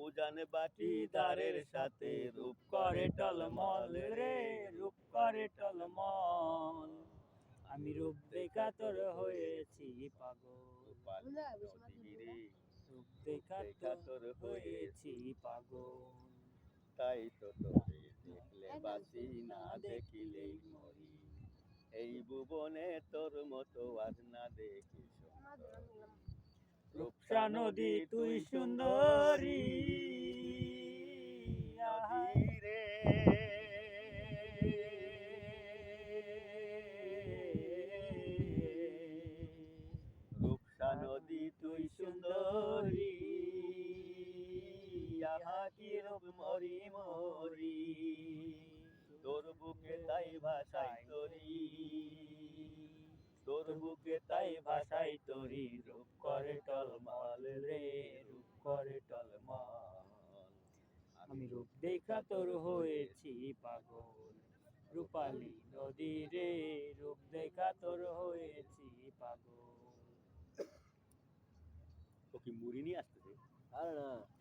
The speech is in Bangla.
উজান বাটি দারের সাথে রূপ করে টলমল রে রূপ করে টলমল। আমি রূপ দেখা তোর হয়েছি পাগল। রূপালী নদী রে রূপ দেখা তোর হয়েছি পাগল। তাই তো তোকে দেখলে বাসি না দেখিলেই মরি। এই ভুবনে তোর মতো আজ না দেখি। রূপসা নদী তুই সুন্দরী। রে নদী তুই সুন্দরী। আহা, কি রূপ মরি মরি। তোর বুকে তাই ভাষাই তরি। তোর বুকে তাই ভাষাই তরি রূপ করে টলমল। আমি রূপ দেখা তোর হয়েছি পাগল। রূপালী নদী রে রূপ দেখা তোর হয়েছি পাগল। ওকে মুড়ি নিয়ে আসতেছে? আর না।